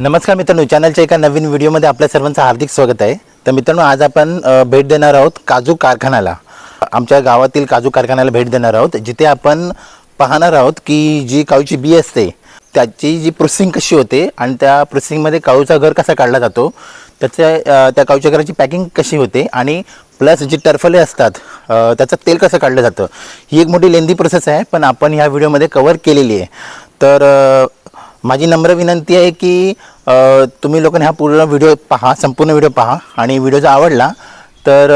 नमस्कार मित्रांनो चॅनलच्या एका नवीन व्हिडिओमध्ये आपल्या सर्वांचं हार्दिक स्वागत आहे. तर मित्रांनो आज आपण भेट देणार आहोत काजू कारखान्याला. आमच्या गावातील काजू कारखान्याला भेट देणार आहोत. जिथे आपण पाहणार आहोत की जी काळूची बी असते त्याची जी प्रोसेसिंग कशी होते आणि त्या प्रोसेसिंगमध्ये काळूचा घर कसा काढला जातो त्याच्या त्या काळूच्या घराची पॅकिंग कशी होते आणि प्लस जी टरफले असतात त्याचं तेल कसं काढलं जातं ही एक मोठी लेंदी प्रोसेस आहे. पण आपण ह्या व्हिडिओमध्ये कवर केलेली आहे. तर माझी नम्र विनंती आहे की तुम्ही लोकांनी हा पूर्ण व्हिडिओ पहा संपूर्ण व्हिडिओ पहा. आणि व्हिडिओ जर आवडला तर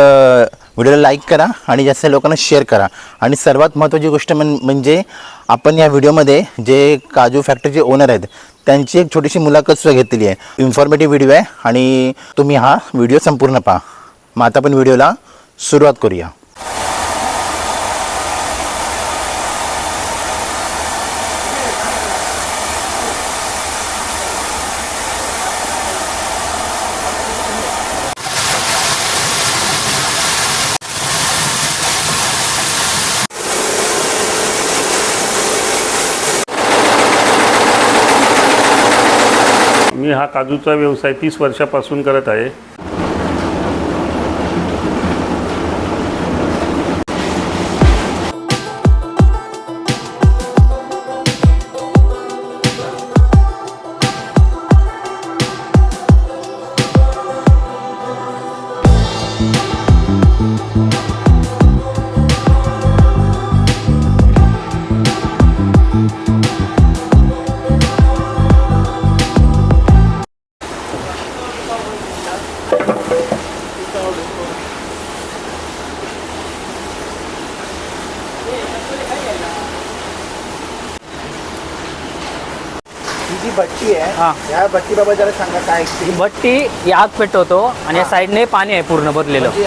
व्हिडिओला लाईक करा आणि जास्त लोकांना शेअर करा. आणि सर्वात महत्त्वाची गोष्ट म्हण म्हणजे आपण या व्हिडिओमध्ये जे काजू फॅक्टरीचे ओनर आहेत त्यांची एक छोटीशी मुलाखत सुद्धा घेतलेली आहे. इन्फॉर्मेटिव्ह व्हिडिओ आहे आणि तुम्ही हा व्हिडिओ संपूर्ण पहा. मग आता आपण व्हिडिओला सुरुवात करूया. मी हा काजूचा व्यवसाय तीस वर्षापासून करत आहे. भट्टी आहे हां. या भट्टीबाबत जरा सांगा काय ही भट्टी ही आग पेटवतो आणि या साईडने पाणी आहे पूर्ण भरलेलं म्हणजे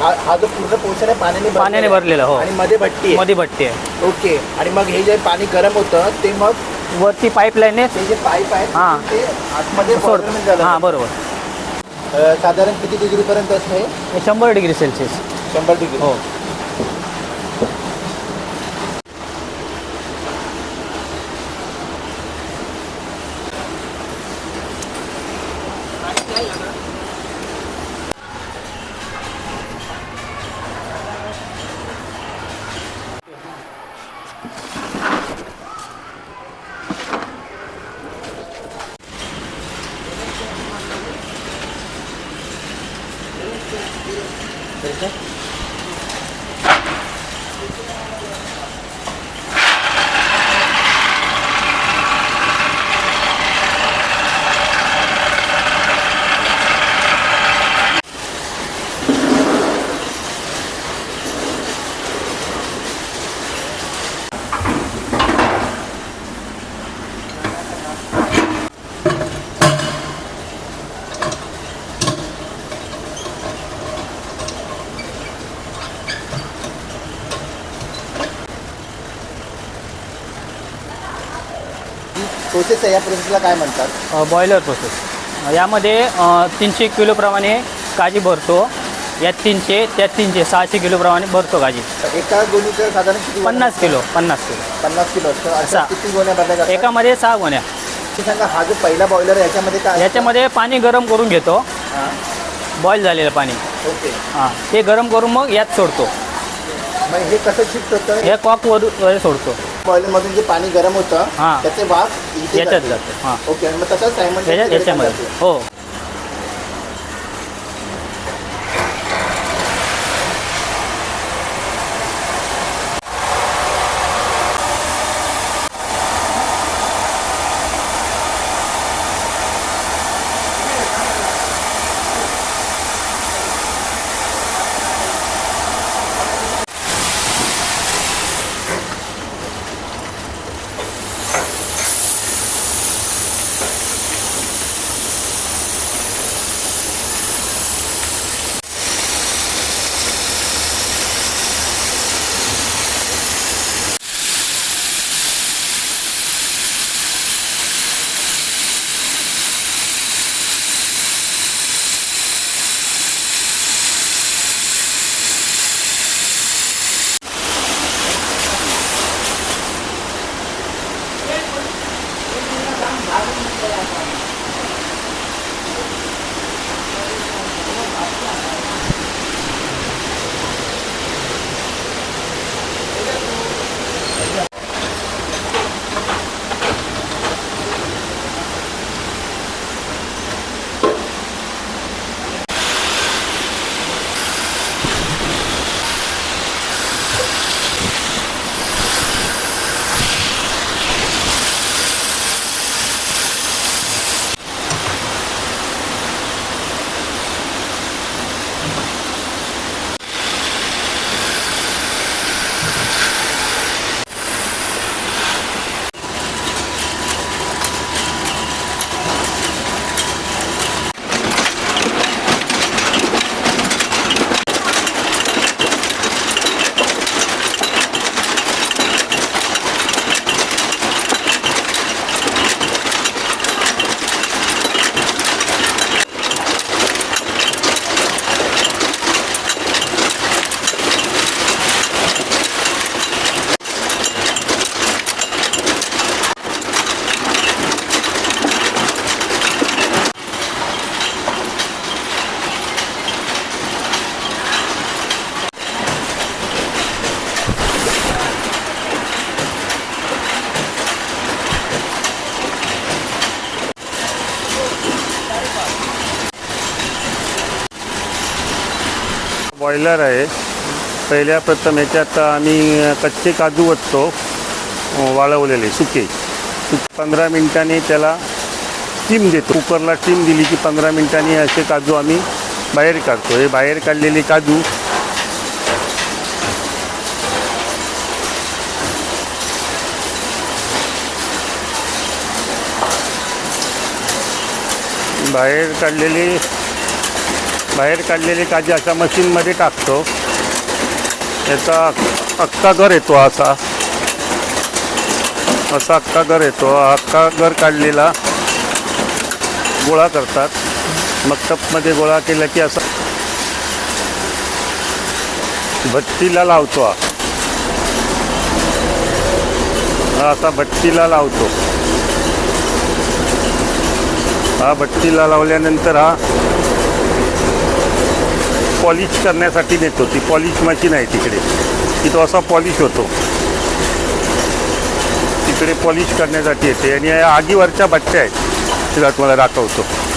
हा हा जो पूर्ण पोर्शन आहे पाण्याने भरलेला पाण्याने आहे. भरलेलं, हो. आणि मध्ये भट्टी आहे. मध्ये भट्टी आहे ओके आणि मग हे जे पाणी गरम होतं ते मग वरती पाईपलाईन ते जे पाईप आहे हां. ते आतमध्ये सोड boiler मध्ये झालं. हां बरोबर अं, साधारण किती डिग्री पर्यंत असते हे शंभर डिग्री सेल्सिअस शंभर डिग्री हो प्रोसेस आहे या प्रोसेसला काय म्हणतात? बॉयलर प्रोसेस यामध्ये अ, तीनशे किलोप्रमाणे काजी भरतो. यात तीनशे त्यात तीनशे सहाशे किलोप्रमाणे भरतो काजी. एका गोणीचं साधारण किती पन्नास किलो पन्नास किलो. पन्नास किलो असतं. अशा. किती गोण्या भरल्या जातात? एकामध्ये सहा गोण्या. ते सांगा हा जो पहिला बॉयलर आहे याच्यामध्ये काय? याच्यामध्ये पाणी गरम करून घेतो. बॉईल झालेलं पाणी. ओके. हां. ते गरम करून मग यात सोडतो. मग हे कसं शिफ्ट होतं? हे कॉकवर वर सोडतो. मधून जे पाणी गरम होतं हां. त्याचे वाफ इथे याच्यात जाते. जातं. हां. ओके आणि मग तसंच याच्यात याच्यामध्ये. हो. बॉयलर आहे. पहिल्या प्रथम याच्यात आम्ही कच्चे काजू वटतो वाळवलेले सुके. सुके पंधरा मिनिटांनी त्याला टीम देतो. कुकरला टीम दिली की पंधरा मिनिटांनी असे काजू आम्ही बाहेर काढतो. हे बाहेर काढलेले काजू बाहेर काढलेले बाहेर काढलेली काजी अशा मशीनमध्ये टाकतो. याचा अख्खा घर येतो असा. असा अख्खा घर येतो. अख्खा घर काढलेला गोळा करतात. मग टपमध्ये गोळा केला की असा भट्टीला लावतो हा असा भट्टीला लावतो. हा भट्टीला लावल्यानंतर हा पॉलिश करण्यासाठी नेतो ती पॉलिश मशीन आहे तिकडे. तिथं असा पॉलिश होतो. तिकडे पॉलिश करण्यासाठी येते. आणि या आगीवरच्या भट्ट्या आहेत. तिला तुम्हाला दाखवतो.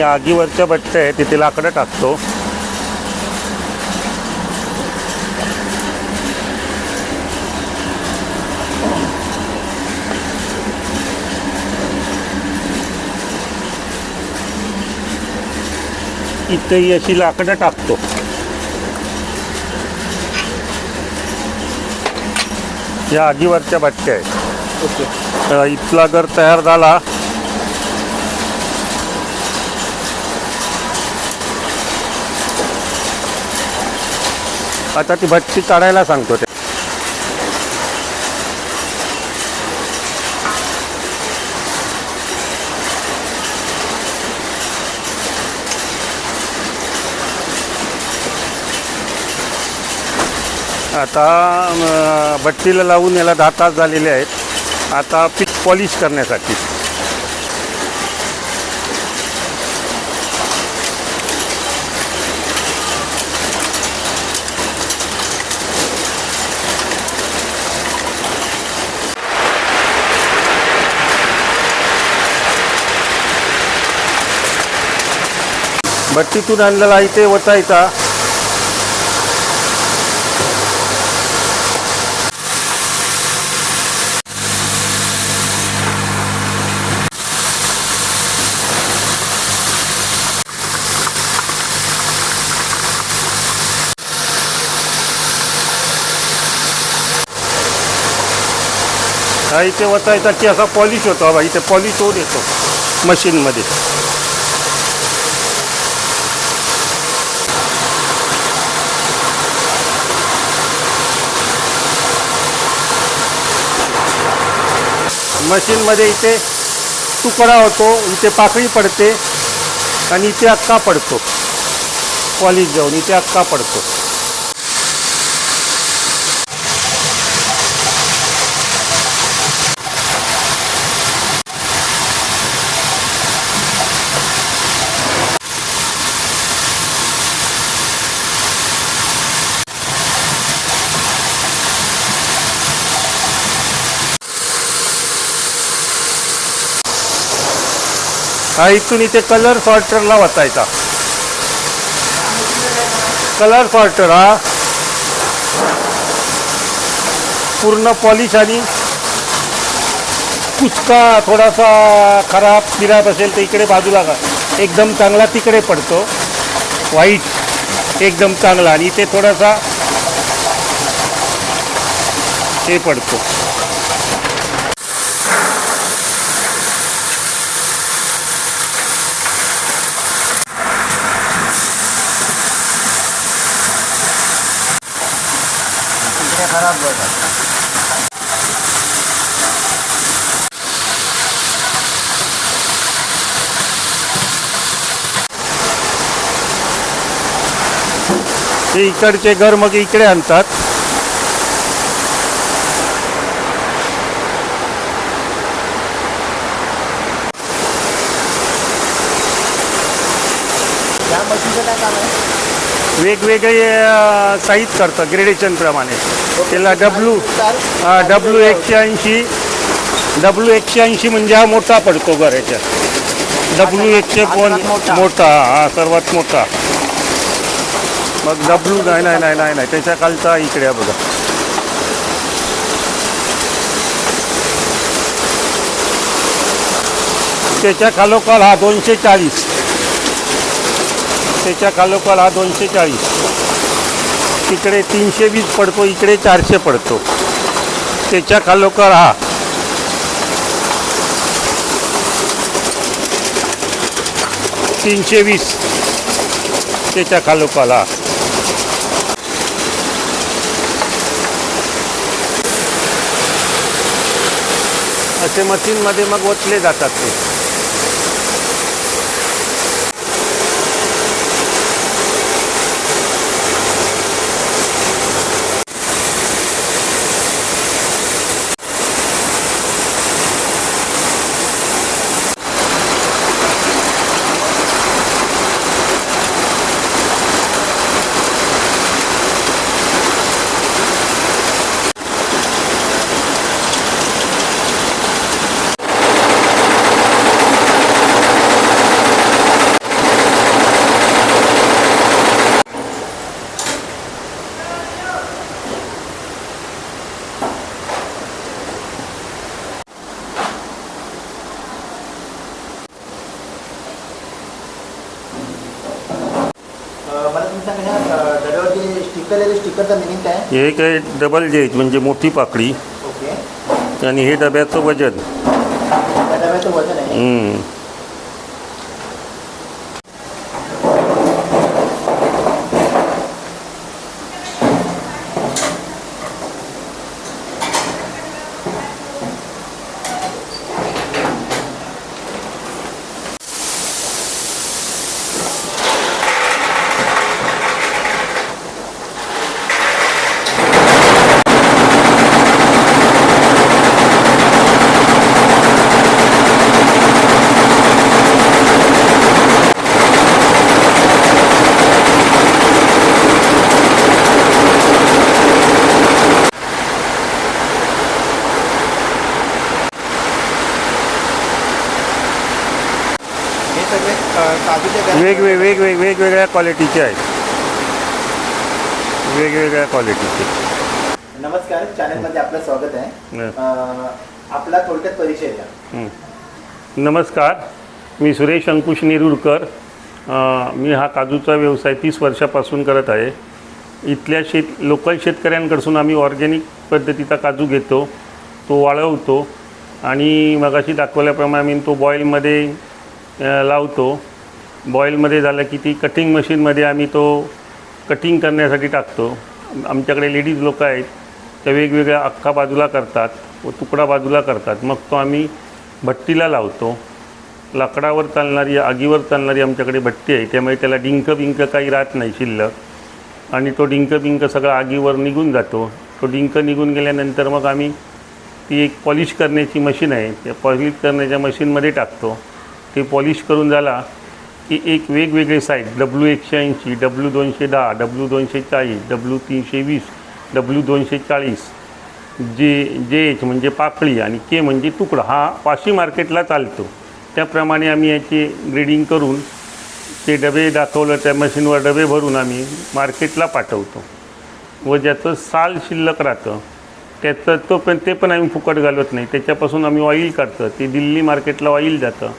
या आगीवरच्या भट्ट्या आहेत तिथे लाकडं टाकतो. इथेही अशी लाकडं टाकतो. या आगीवरच्या भट्ट्या आहेत. ओके. इथला घर तयार झाला आता ती भट्टी काढायला सांगतो ते. आता भट्टीला लावून याला दहा तास झालेले आहेत. आता पीक पॉलिश करण्यासाठी. भट्टीतून आणलेला इथे वचायचा हा इथे वचायचा की असा पॉलिश होतो बाबा बा इथे पॉलिश होऊन येतो मशीनमध्ये मशीनमध्ये इथे तुकडा होतो इथे पाकळी पडते आणि इथे अक्का पडतो. पॉलिश जाऊन इथे अक्का पडतो. हा इथून इथे कलर सॉर्टरला वाचायचा कलर सॉर्टर हा. पूर्ण पॉलिश आणि कुचका थोडासा खराब फिराब असेल तर इकडे बाजूला का एकदम चांगला तिकडे पडतो. व्हाईट एकदम चांगला. आणि इथे थोडासा हे पडतो. हे इकडचे घर मग इकडे आणतात. वेगवेगळे साईज करतं ग्रेडेशनप्रमाणे त्याला डब्ल्यू डब्ल्यू एकशे ऐंशी डब्ल्यू एकशे ऐंशी म्हणजे हा मोठा पडतो घराच्या डब्ल्यू एकशे पण मोठा. हा सर्वात मोठा. मग डब्ल्यू नाही नाही नाही नाही नाही त्याच्या खालचा इकडे आहे बघा. त्याच्या खालोखाल हा दोनशे चाळीस. त्याच्या खालोखाल हा दोनशे चाळीस. तिकडे तीनशे वीस पडतो इकडे चारशे पडतो. त्याच्या खालोखाल हा तीनशे वीस त्याच्या खालोखाल हा असे मशीनमध्ये मग ओतले जातात ते. हे काय डबल जेज म्हणजे मोठी पाकळी. आणि हे डब्याचं वजन. डब्याचं वजन आहे. हम्म. हे सगळे अ, काजूचे गरम- वेगवेग वेगवेग वेगवेगळ्या क्वालिटीचे आहेत. वेगवेगळ्या क्वालिटीचे नमस्कार चॅनलमध्ये आपलं स्वागत आहे. आपला थोडक्यात परिचय द्या. नमस्कार मी सुरेश अंकुश नेरुरकर मी हा काजूचा व्यवसाय तीस वर्षापासून करत आहे. इथल्या शेत लोकल शेतकऱ्यांकडसून आम्ही ऑर्गॅनिक पद्धतीचा काजू घेतो तो वाळवतो. आणि मगाशी दाखवल्याप्रमाणे आम्ही तो बॉईलमध्ये लावतो. बॉईलमध्ये झालं की ती कटिंग मशीनमध्ये आम्ही तो कटिंग करण्यासाठी टाकतो. आमच्याकडे लेडीज लोक आहेत त्या वेगवेगळ्या अख्खा बाजूला करतात व तुकडा बाजूला करतात. मग तो आम्ही भट्टीला लावतो. लाकडावर चालणारी आगीवर चालणारी आमच्याकडे भट्टी आहे. त्यामुळे त्याला डिंक बिंक काही राहत नाही शिल्लक. आणि तो डिंक बिंक सगळा आगीवर निघून जातो. तो डिंक निघून गेल्यानंतर मग आम्ही ती एक पॉलिश करण्याची मशीन आहे. त्या पॉलिश करण्याच्या मशीनमध्ये टाकतो. ते पॉलिश करून झाला की एक वेगवेगळे साईज डब्ल्यू एकशे ऐंशी डब्ल्यू दोनशे दहा डब्ल्यू दोनशे चाळीस डब्ल्यू तीनशे वीस डब्ल्यू दोनशे चाळीस. जे जे एच म्हणजे पाकळी आणि के म्हणजे तुकडा हा पाशी मार्केटला चालतो. त्याप्रमाणे आम्ही याचे ग्रेडिंग करून ते डबे दाखवलं त्या मशीनवर डबे भरून आम्ही मार्केटला पाठवतो. व ज्याचं साल शिल्लक राहतं त्याचं तो पण ते पण आम्ही फुकट घालत नाही. त्याच्यापासून आम्ही ऑइल काढतो. ते दिल्ली मार्केटला ऑइल जातं.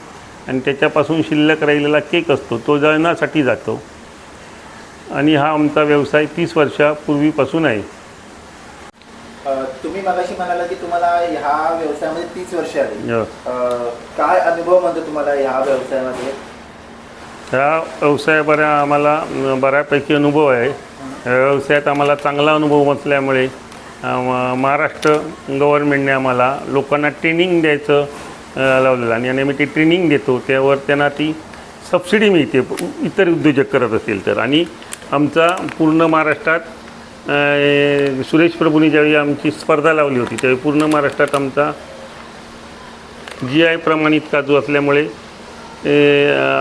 आणि त्याच्यापासून शिल्लक राहिलेला केक असतो तो जळणासाठी जातो. आणि हा आमचा व्यवसाय तीस वर्षापूर्वीपासून आहे. तुम्ही मगाशी म्हणाला की तुम्हाला ह्या व्यवसायामध्ये तीस वर्ष आली. अ, काय अनुभव म्हणतो तुम्हाला ह्या व्यवसायामध्ये? ह्या व्यवसाय बऱ्या आम्हाला बऱ्यापैकी अनुभव आहे. या व्यवसायात आम्हाला चांगला अनुभव असल्यामुळे महाराष्ट्र गव्हर्नमेंटने आम्हाला लोकांना ट्रेनिंग द्यायचं लावलेलं. आणि आम्ही ती ट्रेनिंग देतो त्यावर त्यांना ती सबसिडी मिळते इतर उद्योजक करत असेल तर. आणि आमचा पूर्ण महाराष्ट्रात सुरेश प्रभूंनी ज्यावेळी आमची स्पर्धा लावली होती त्यावेळी पूर्ण महाराष्ट्रात आमचा जी आय प्रमाणित काजू असल्यामुळे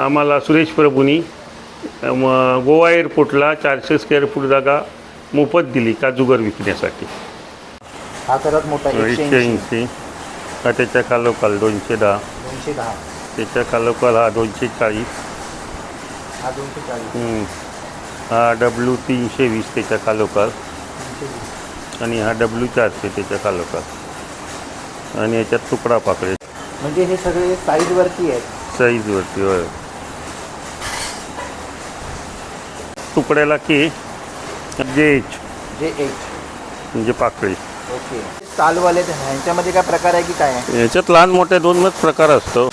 आम्हाला सुरेश प्रभूंनी गोवा एअरपोर्टला चारशे स्क्वेअर फूट जागा मोफत दिली काजूगर विकण्यासाठी. हा सर्वात मोठा एकशे ऐंशी. हा त्याच्या खालोखाल दोनशे दहा. दोनशे दहा. त्याच्या खालोखाल हा दोनशे चाळीस. हा दोनशे चाळीस. हम्म. हा डब्ल्यू तीनशे वीस त्याच्या खालोखाल वीस. आणि हा डब्ल्यू चारशे त्याच्या खालोखाल आणि याच्यात तुकडा पाकळे. म्हणजे हे सगळे साईजवरती आहेत. साईजवरती होय. तुकड्याला की जेच जे एक म्हणजे पाकळी. ओके. चालवाले ह्यांच्यामध्ये काय प्रकार आहे की काय आहे? याच्यात लहान मोठे दोनच प्रकार असतो.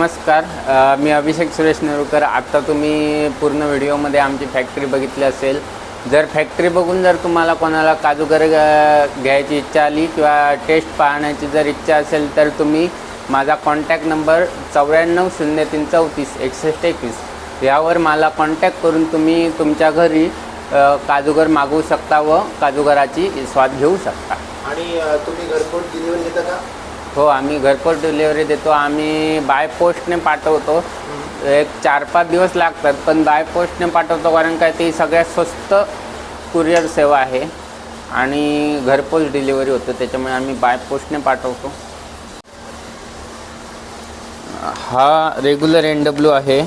नमस्कार. मी अभिषेक सुरेश नेरुळकर आत्ता तुम्ही पूर्ण व्हिडिओमध्ये आमची फॅक्टरी बघितली असेल. जर फॅक्टरी बघून जर तुम्हाला कोणाला काजूगर घ्यायची इच्छा आली किंवा टेस्ट पाहण्याची जर इच्छा असेल तर तुम्ही माझा कॉन्टॅक्ट नंबर चौऱ्याण्णव शून्य तीन चौतीस एकसष्ट एकवीस यावर मला कॉन्टॅक्ट करून तुम्ही तुमच्या घरी काजूगर मागवू शकता व काजूगराची स्वाद घेऊ शकता. आणि तुम्ही घरपोच डिलिव्हरी देता का? हो आम्ही घरपोच डिलेवरी देतो. आम्ही बाय पोस्टने पाठवतो. एक चार पाच दिवस लागतात पण बाय पोस्टने पाठवतो कारण काय ती सगळ्यात स्वस्त कुरिअर सेवा आहे. आणि घरपोच डिलिव्हरी होतं त्याच्यामुळे आम्ही बाय पोस्टने पाठवतो. हा रेग्युलर एन डब्ल्यू आहे.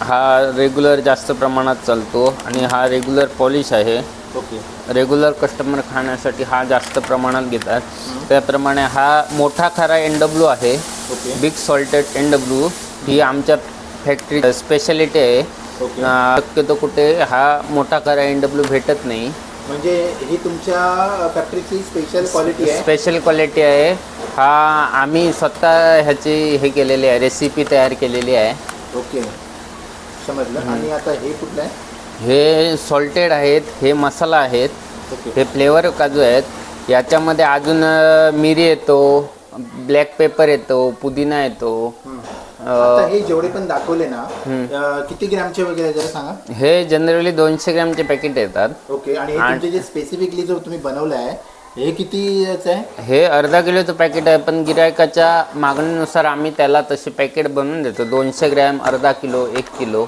हा रेग्युलर जास्त प्रमाणात चालतो. आणि हा रेग्युलर पॉलिश आहे. ओके. रेग्युलर कस्टमर खाण्यासाठी हा जास्त प्रमाणात घेतात. त्याप्रमाणे हा मोठा खरा एन डब्ल्यू आहे. Okay. Big salted N W ही आमच्या फॅक्टरी स्पेशालिटी आहे. शक्यतो कुठे हा मोठा खरा एन डब्ल्यू भेटत नाही. म्हणजे ही तुमच्या फॅक्टरीची स्पेशल क्वालिटी आहे? स्पेशल क्वालिटी आहे. हा आम्ही स्वतः ह्याची हे केलेली आहे रेसिपी तयार केलेली आहे. ओके. समजलं. आणि आता हे कुठलं आहे? हे सॉल्टेड आहेत हे मसाला आहेत हे फ्लेवर काजू आहेत. याच्यामध्ये अजून मिरी येतो ब्लॅक पेपर येतो पुदिना येतो. आता हे जेवढे पण दाखवले ना अ, किती ग्रॅमचे वगैरे जरा सांगा. हे जनरली दोनशे ग्रॅमचे पॅकेट येतात. ओके आणि हे तुमचे जे स्पेसिफिकली जो तुम्ही बनवलं आहे हे आहे? हे अर्धा किलोचं पॅकेट आहे पण गिरायकाच्या मागणीनुसार आम्ही त्याला तसे पॅकेट बनवून देतो. दोनशे ग्रॅम अर्धा किलो एक किलो.